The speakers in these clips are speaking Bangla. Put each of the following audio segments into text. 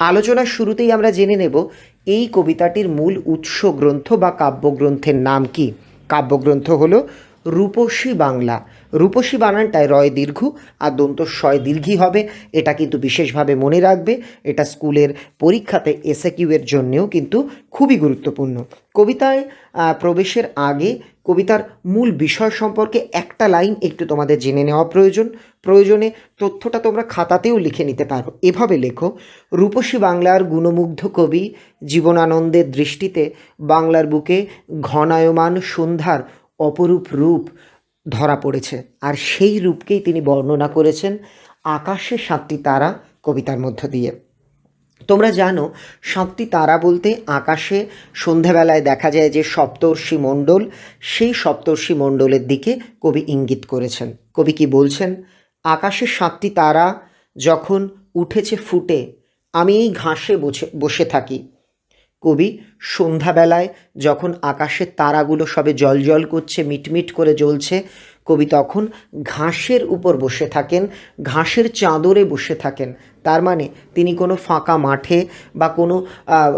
আলোচনার শুরুতেই আমরা জেনে নেব, এই কবিতাটির মূল উৎস গ্রন্থ বা কাব্যগ্রন্থের নাম কি? কাব্যগ্রন্থ হল রূপসী বাংলা। রূপসী বানানটায় রয় দীর্ঘ আর দন্ত শয় দীর্ঘই হবে। এটা কিন্তু বিশেষভাবে মনে রাখবে। এটা স্কুলের পরীক্ষাতে এসএ এর জন্যেও কিন্তু খুবই গুরুত্বপূর্ণ। কবিতায় প্রবেশের আগে কবিতার মূল বিষয় সম্পর্কে একটা লাইন একটু তোমাদের জেনে নেওয়া প্রয়োজন। প্রয়োজনে তথ্যটা তোমরা খাতাতেও লিখে নিতে পারো। এভাবে লেখো, রূপসী বাংলার গুণমুগ্ধ কবি জীবনানন্দের দৃষ্টিতে বাংলার বুকে ঘনায়মান সন্ধ্যার অপরূপ রূপ ধরা পড়েছে। আর সেই রূপকেই তিনি বর্ণনা করেছেন আকাশে সাতটি তারা কবিতার মধ্য দিয়ে। তোমরা জানো, সাতটি তারা বলতে আকাশে সন্ধ্যাবেলায় দেখা যায় যে সপ্তর্ষি মণ্ডল, সেই সপ্তর্ষি মণ্ডলের দিকে কবি ইঙ্গিত করেছেন। কবি কি বলছেন? আকাশে সাতটি তারা যখন উঠেছে ফুটে, আমি এই ঘাসে বসে বসে থাকি। কবি, সন্ধ্যাবেলায় যখন আকাশের তারাগুলো সবে জল করছে, মিটমিট করে জ্বলছে কবি তখন ঘাসের উপর বসে থাকেন, ঘাসের চাদরে বসে থাকেন। তার মানে তিনি কোনো ফাঁকা মাঠে বা কোনো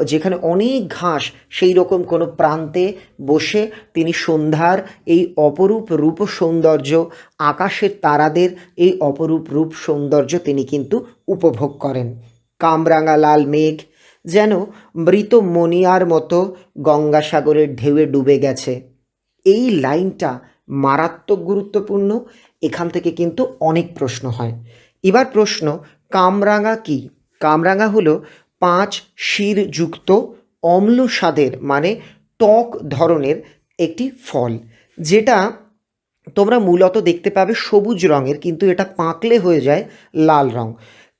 যেখানে অনেক ঘাস, সেই রকম কোনো প্রান্তে বসে তিনি সন্ধ্যার এই অপরূপ রূপ সৌন্দর্য, আকাশের তারাদের এই অপরূপ রূপ সৌন্দর্য তিনি কিন্তু উপভোগ করেন। কামরাঙা লাল মেঘ যেন মৃত মনিয়ার মতো গঙ্গাসাগরের ঢেউয়ে ডুবে গেছে। এই লাইনটা মারাত্মক গুরুত্বপূর্ণ, এখান থেকে কিন্তু অনেক প্রশ্ন হয়। এবার প্রশ্ন, কামরাঙা কি? কামরাঙা হলো পাঁচ শিরযুক্ত অম্ল স্বাদের মানে টক ধরনের একটি ফল, যেটা তোমরা মূলত দেখতে পাবে সবুজ রঙের, কিন্তু এটা পাকলে হয়ে যায় লাল রং।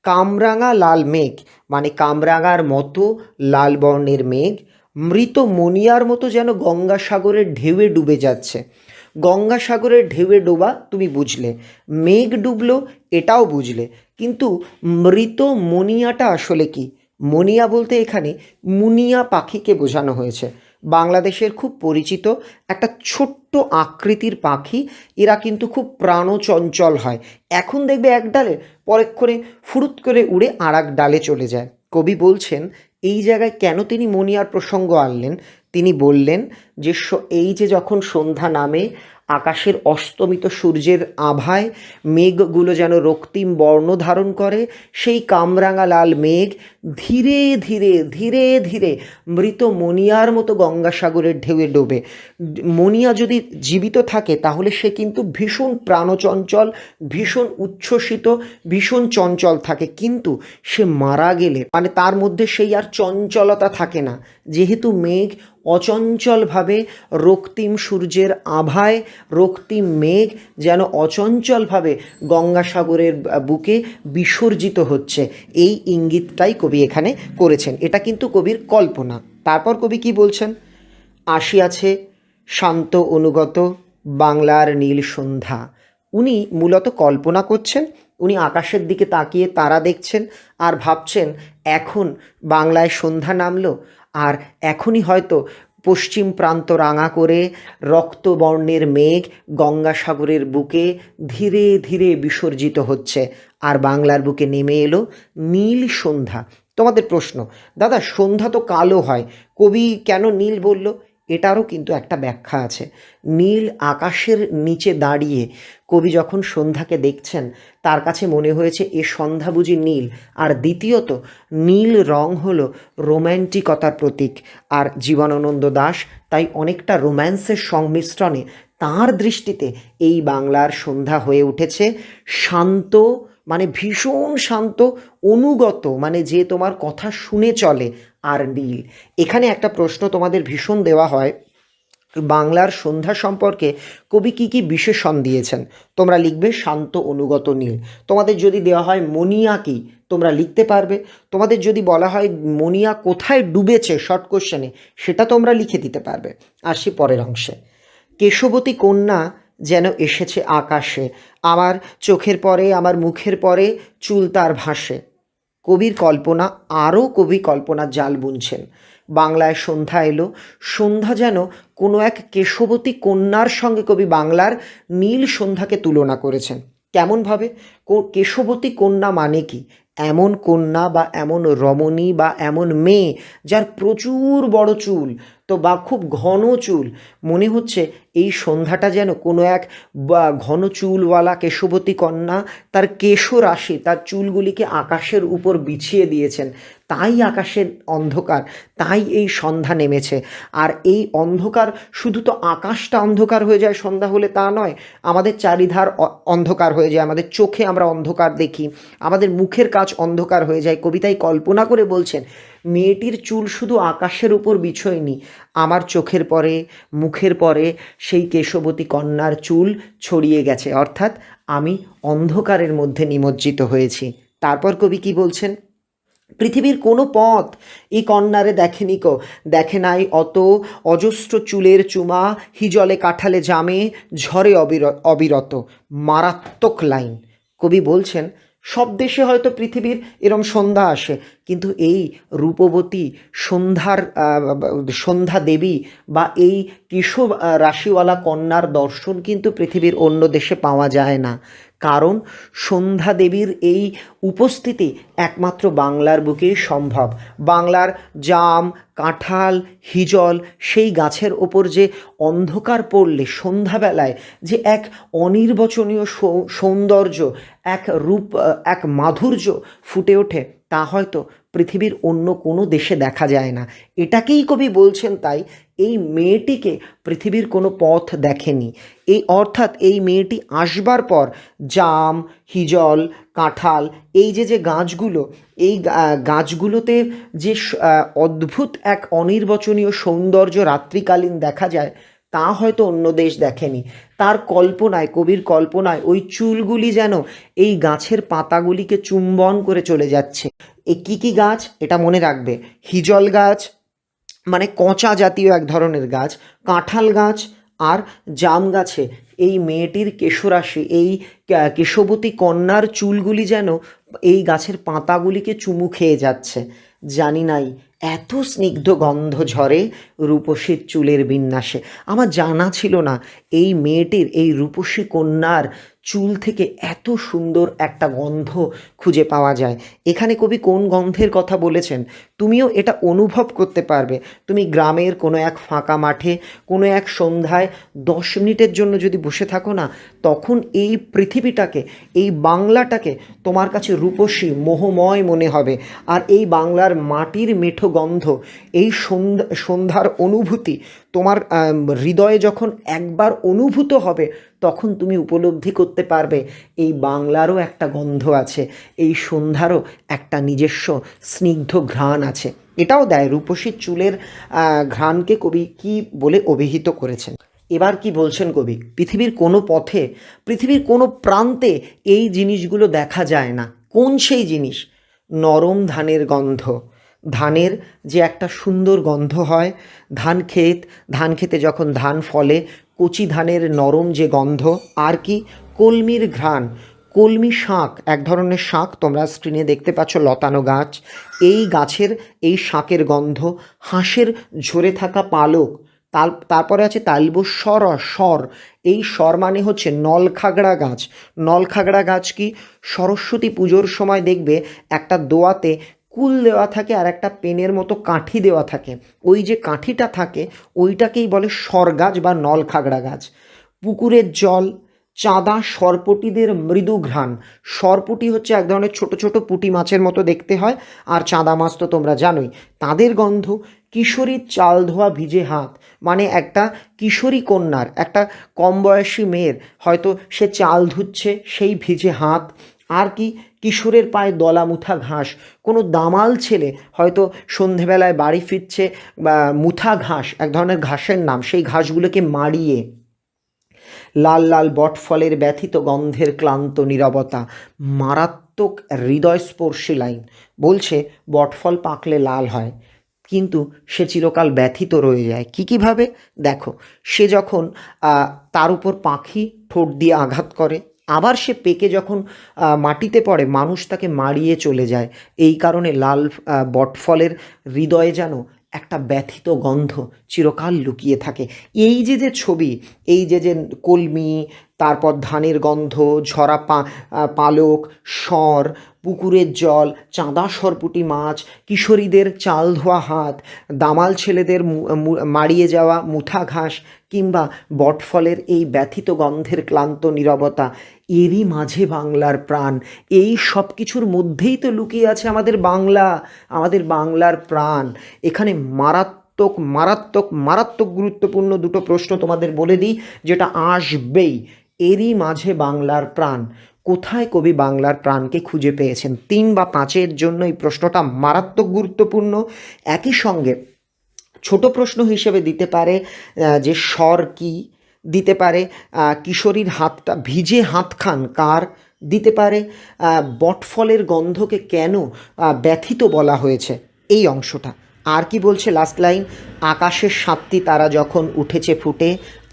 কামরাঙা লাল মেঘ মানে কামরাঙার মতো লাল বর্ণের মেঘ, মৃত মনিয়ার মতো যেন গঙ্গাসাগরের ঢেউয়ে ডুবে যাচ্ছে। গঙ্গাসাগরের ঢেউয়ে ডোবা তুমি বুঝলে, মেঘ ডুবলো এটাও বুঝলে। কিন্তু মৃত মনিয়াটা আসলে কি? মনিয়া বলতে এখানে মুনিয়া পাখিকে বোঝানো হয়েছে। বাংলাদেশের খুব পরিচিত একটা ছোট্ট আকৃতির পাখি, এরা কিন্তু খুব প্রাণচঞ্চল হয়। এখন দেখবে এক ডালে পরেক্ষণে ফুরুত করে উড়ে আর ডালে চলে যায়। কবি বলছেন এই জায়গায় কেন তিনি মনিয়ার প্রসঙ্গ আনলেন? তিনি বললেন যে এই যে যখন সন্ধ্যা নামে আকাশের অস্তমিত সূর্যের আভায় মেঘগুলো যেন রক্তিম বর্ণ ধারণ করে, সেই কামরাঙা লাল মেঘ ধীরে ধীরে ধীরে ধীরে মৃত মনিয়ার মতো গঙ্গাসাগরের ঢেউয়ে ডোবে। মনিয়া যদি জীবিত থাকে, তাহলে সে কিন্তু ভীষণ প্রাণচঞ্চল, ভীষণ উচ্ছ্বসিত, ভীষণ চঞ্চল থাকে। কিন্তু সে মারা গেলে মানে তার মধ্যে সেই আর চঞ্চলতা থাকে না। যেহেতু মেঘ অচঞ্চলভাবে রক্তিম সূর্যের আভায়, রক্তিম মেঘ যেন অচঞ্চলভাবে গঙ্গাসাগরের বুকে বিসর্জিত হচ্ছে। এই ইঙ্গিতটাই কবি এখানে করেছেন। এটা কিন্তু কবির কল্পনা। তারপর কবি কি বলছেন? আসিয়াছে শান্ত অনুগত বাংলার নীল সন্ধ্যা। উনি মূলত কল্পনা করছেন, উনি আকাশের দিকে তাকিয়ে তারা দেখছেন আর ভাবছেন, এখন বাংলায় সন্ধ্যা নামলো আর এখনই হয়তো পশ্চিম প্রান্ত রাঙা করে রক্তবর্ণের মেঘ গঙ্গাসাগরের বুকে ধীরে ধীরে বিসর্জিত হচ্ছে। আর বাংলার বুকে নেমে এলো নীল সন্ধ্যা। তোমাদের প্রশ্ন, দাদা সন্ধ্যা তো কালো হয়, কবি কেন নীল বলল? এটারও কিন্তু একটা ব্যাখ্যা আছে। নীল আকাশের নিচে দাঁড়িয়ে কবি যখন সন্ধ্যাকে দেখছেন, তার কাছে মনে হয়েছে, এ সন্ধ্যা বুঝি নীল। আর দ্বিতীয়ত, নীল রং হলো রোম্যান্টিকতার প্রতীক। আর জীবনানন্দ দাস তাই অনেকটা রোম্যান্সের সংমিশ্রণে তার দৃষ্টিতে এই বাংলার সন্ধ্যা হয়ে উঠেছে। শান্ত মানে ভীষণ শান্ত, অনুগত মানে যে তোমার কথা শুনে চলে। আর নীল এখানে একটা প্রশ্ন তোমাদের ভীষণ দেওয়া হয়। বাংলার সন্ধ্যা সম্পর্কে কবি কি কি বিশেষণ দিয়েছেন? তোমরা লিখবে শান্ত অনুগত নীল। তোমাদের যদি দেওয়া হয় মনিয়া কি, তোমরা লিখতে পারবে। তোমাদের যদি বলা হয় মনিয়া কোথায় ডুবেছে শর্ট কোশ্চেনে সেটা তোমরা লিখে দিতে পারবে। আসি পরের অংশে। কেশবতী কন্যা যেন এসেছে আকাশে, আমার চোখের পরে, আমার মুখের পরে, চুল তার ভাসে। কবির কল্পনা, আরও কবি কল্পনা জাল বুনছেন। বাংলায় সন্ধ্যা এলো, সন্ধ্যা যেন কোনো এক কেশবতী কন্যার সঙ্গে কবি বাংলার নীল সন্ধ্যাকে তুলনা করেছেন। কেমনভাবে কেশবতী কন্যা মানে কি? এমন কন্যা বা এমন রমণী বা এমন মেয়ে যার প্রচুর বড় চুল, তো বা খুব ঘন চুল। মনে হচ্ছে এই সন্ধ্যাটা যেন কোনো এক, বা ঘন চুলওয়ালা কেশবতী কন্যা তার কেশরাশি, তার চুলগুলিকে আকাশের উপর বিছিয়ে দিয়েছেন। তাই আকাশের অন্ধকার, তাই এই সন্ধ্যা নেমেছে। আর এই অন্ধকার শুধু তো আকাশটা অন্ধকার হয়ে যায়, সন্ধ্যা হলে তা নয়। আমাদের চারিধার অন্ধকার হয়ে যায়, আমাদের চোখে আমরা অন্ধকার দেখি, আমাদের মুখের কাজ অন্ধকার হয়ে যায়। কবিতায় কল্পনা করে বলছেন, মেয়েটির চুল শুধু আকাশের উপর বিছয়নি, আমার চোখের পরে, মুখের পরে সেই কেশবতী কন্যার চুল ছড়িয়ে গেছে। অর্থাৎ আমি অন্ধকারের মধ্যে নিমজ্জিত হয়েছি। তারপর কবি কি বলছেন? পৃথিবীর কোনো পথ এই কন্যারে দেখেনি কো। দেখে নাই অত অজস্র চুলের চুমা, হিজলে কাঠালে জামে ঝরে অবির, অবিরত, মারাত্মক লাইন। কবি বলছেন, সব দেশে হয়তো পৃথিবীর এরম সন্ধ্যা আসে, কিন্তু এই রূপবতী সন্ধ্যার সন্ধ্যা দেবী বা এই কিশোর রাশিওয়ালা কন্যার দর্শন কিন্তু পৃথিবীর অন্য দেশে পাওয়া যায় না। কারণ সন্ধ্যা দেবীর এই উপস্থিতি একমাত্র বাংলার বুকেই সম্ভব। বাংলার জাম, কাঁঠাল, হিজল সেই গাছের ওপর যে অন্ধকার পড়লে সন্ধ্যাবেলায় যে এক অনির্বচনীয় সৌন্দর্য, এক রূপ, এক মাধুর্য ফুটে ওঠে তা হয়তো পৃথিবীর অন্য কোনো দেশে দেখা যায় না। এটাকেই কবি বলছেন তাই এই মেয়েটিকে পৃথিবীর কোনো পথ দেখেনি। এই অর্থাৎ এই মেয়েটি আসবার পর জাম, হিজল, কাঁঠাল, এই যে যে গাছগুলো, এই গাছগুলোতে যে অদ্ভুত এক অনির্বচনীয় সৌন্দর্য রাত্রিকালীন দেখা যায় তা হয়তো অন্য দেশ দেখেনি। তার কল্পনায়, কবির কল্পনায় ওই চুলগুলি যেন এই গাছের পাতাগুলিকে চুম্বন করে চলে যাচ্ছে। এ কী কী গাছ? এটা মনে রাখবে। হিজল গাছ মানে কচা জাতীয় এক ধরনের গাছ, কাঁঠাল গাছ আর জাম গাছে। এই মেয়েটির কেশরাশি, এই কেশবতী কন্যার চুলগুলি যেন এই গাছের পাতাগুলিকে চুমু খেয়ে যাচ্ছে। জানি নাই এত স্নিগ্ধ গন্ধ ঝরে রূপসীর চুলের বিন্যাসে। আমার জানা ছিল না, এই মেয়েটির, এই রূপসী কন্যার চুল থেকে এত সুন্দর একটা গন্ধ খুঁজে পাওয়া যায়। এখানে কবি কোন গন্ধের কথা বলেছেন? তুমিও এটা অনুভব করতে পারবে। তুমি গ্রামের কোনো এক ফাঁকা মাঠে, কোনো এক সন্ধ্যায় দশ মিনিটের জন্য যদি বসে থাকো না, তখন এই পৃথিবীটাকে, এই বাংলাটাকে তোমার কাছে রূপসী, মোহময় মনে হবে। আর এই বাংলার মাটির মেঠো গন্ধ, এই সন্ধ্যা, সন্ধ্যার অনুভূতি তোমার হৃদয়ে যখন একবার অনুভূত হবে তখন তুমি উপলব্ধি করতে পারবে। এই বাংলারও একটা গন্ধ আছে, এই সন্ধ্যারও একটা নিজস্ব স্নিগ্ধ ঘ্রাণ আছে। এটাও দেয় রূপসী চুলের ঘ্রাণকে কবি কি বলে অভিহিত করেছেন। এবার কি বলছেন কবি? পৃথিবীর কোনো পথে, পৃথিবীর কোনো প্রান্তে এই জিনিসগুলো দেখা যায় না। কোন সেই জিনিস? নরম ধানের গন্ধ। ধানের যে একটা সুন্দর গন্ধ হয়, ধান ক্ষেত, ধান খেতে যখন ধান ফলে কচি ধানের নরম যে গন্ধ, আর কি? কলমির ঘ্রাণ, কলমি শাক, এক ধরনের শাক তোমরা স্ক্রিনে দেখতে পাচ্ছ, লতানো গাছ। এই গাছের, এই শাকের গন্ধ, হাঁসের ঝরে থাকা পালক তার তারপরে আছে তালবস্বর, স্বর। এই স্বর মানে হচ্ছে নলখাগড়া গাছ। নলখাগড়া গাছ কি? সরস্বতী পুজোর সময় দেখবে একটা দোয়াতে কুল দেওয়া থাকে আর একটা পেনের মতো কাঠি দেওয়া থাকে। ওই যে কাঠিটা থাকে, ওইটাকেই বলে সর গাছ বা নলখাগড়া গাছ। পুকুরের জল, চাঁদা, সরপটিদের মৃদু ঘ্রাণ। সরপুটি হচ্ছে এক ধরনের ছোট ছোট পুঁটি মাছের মতো দেখতে হয়, আর চাঁদা মাছ তো তোমরা জানোই। তাদের গন্ধ কিশোরীর চাল ধোয়া ভিজে হাত। মানে একটা কিশোরী কন্যার, একটা কম বয়সী মেয়ের, হয়তো সে চাল ধুচ্ছে, সেই ভিজে হাত। আর কি কিশোরের পায়ে দলামুথা ঘাস। কোনো দামাল ছেলে হয়তো সন্ধেবেলায় বাড়ি ফিরছে বা মুথা ঘাস, এক ধরনের ঘাসের নাম, সেই ঘাসগুলোকে মাড়িয়ে। লাল লাল বটফলের ব্যথিত গন্ধের ক্লান্ত নীরবতা, মারাত্মক হৃদয়স্পর্শী লাইন। বলছে, বটফল পাকলে লাল হয়, কিন্তু সে চিরকাল ব্যথিত রয়ে যায়। কী কীভাবে দেখো, সে যখন তার উপর পাখি ঠোঁট দিয়ে আঘাত করে আবার সে পেকে যখন মাটিতে পড়ে, মানুষ তাকে মারিয়ে চলে যায়। এই কারণে লাল বটফলের হৃদয়ে যেন একটা ব্যথিত গন্ধ চিরকাল লুকিয়ে থাকে। এই যে যে ছবি, এই যে যে কলমি, তারপর ধানের গন্ধ, ঝরা পা পালক স্বর পুকুরের জল, চাঁদা সরপুটি মাছ, কিশোরীদের চাল ধোয়া হাত, দামাল ছেলেদের মাড়িয়ে যাওয়া মুঠা ঘাস কিংবা বটফলের এই ব্যথিত গন্ধের ক্লান্ত নীরবতা, এরই মাঝে বাংলার প্রাণ। এই সব কিছুর মধ্যেই তো লুকিয়ে আছে আমাদের বাংলা, আমাদের বাংলার প্রাণ। এখানে মারাত্মক মারাত্মক মারাত্মক গুরুত্বপূর্ণ দুটো প্রশ্ন তোমাদের বলে দিই, যেটা আসবেই। এরই মাঝে বাংলার প্রাণ। কোথায় কবি বাংলার প্রাণকে খুঁজে পেয়েছেন? তিন বা পাঁচের জন্য এই প্রশ্নটা মারাত্মক গুরুত্বপূর্ণ। একই সঙ্গে ছোট প্রশ্ন হিসেবে দিতে পারে যে স্বর কি দিতে পারে কিশোরীর হাতটা ভিজে হাত খান কার দিতে পারে বটফলের গন্ধকে কেন ব্যথিত বলা হয়েছে? এই অংশটা। আর কি বলছে লাস্ট লাইন? আকাশের সাতটি তারা যখন উঠেছে ফুটে,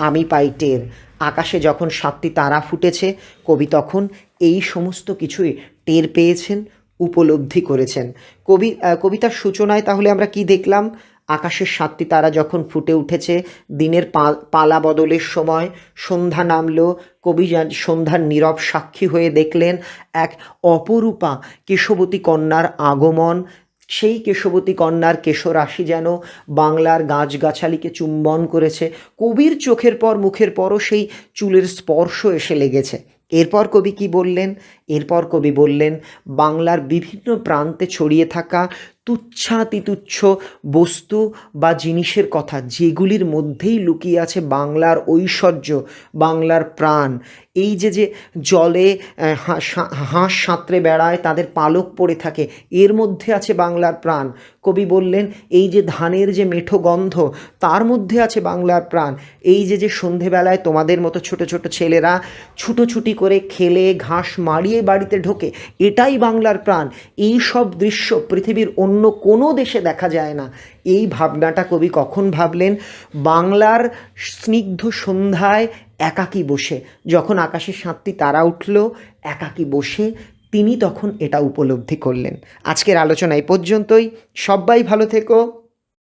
আমি পাই টের। আকাশে যখন সাতটি তারা ফুটেছে, কবি তখন এই সমস্ত কিছুই টের পেয়েছেন, উপলব্ধি করেছেন। কবি কবিতার সূচনায় তাহলে আমরা কি দেখলাম? আকাশের সাতটি তারা যখন ফুটে উঠেছে, দিনের পালা বদলের সময় সন্ধ্যা নামল, কবি সন্ধ্যার নীরব সাক্ষী হয়ে দেখলেন এক অপরূপা কেশবতী কন্যার আগমন সেই কেশবতী কন্যার কেশরাশি যেন বাংলার গাছগাছালিকে চুম্বন করেছে, কবির চোখের পর মুখের পরও সেই চুলের স্পর্শ এসে লেগেছে। এরপর কবি কি বললেন? এরপর কবি বললেন, বাংলার বিভিন্ন প্রান্তে ছড়িয়ে থাকা তুচ্ছাতিতুচ্ছ বস্তু বা জিনিসের কথা যেগুলির মধ্যেই লুকিয়ে আছে বাংলার ঐশ্বর্য, বাংলার প্রাণ। এই যে যে জলে হাঁস সাঁতরে বেড়ায়, তাদের পালক পড়ে থাকে, এর মধ্যে আছে বাংলার প্রাণ। কবি বললেন, এই যে ধানের যে মেঠো গন্ধ, তার মধ্যে আছে বাংলার প্রাণ। এই যে যে সন্ধেবেলায় তোমাদের মতো ছোট ছোট ছেলেরা ছুটোছুটি করে খেলে, ঘাস মারিয়ে বাড়িতে ঢোকে, এটাই বাংলার প্রাণ। এই সব দৃশ্য পৃথিবীর অন্য কোনো দেশে দেখা যায় না। এই ভাবনাটা কবি কখন ভাবলেন? বাংলার স্নিগ্ধ সন্ধ্যায় একাকী বসে। যখন আকাশে সাতটি তারা উঠল, একাকী বসে তিনি তখন এটা উপলব্ধি করলেন। আজকের আলোচনা এই পর্যন্তই। সবাই ভালো থেকো।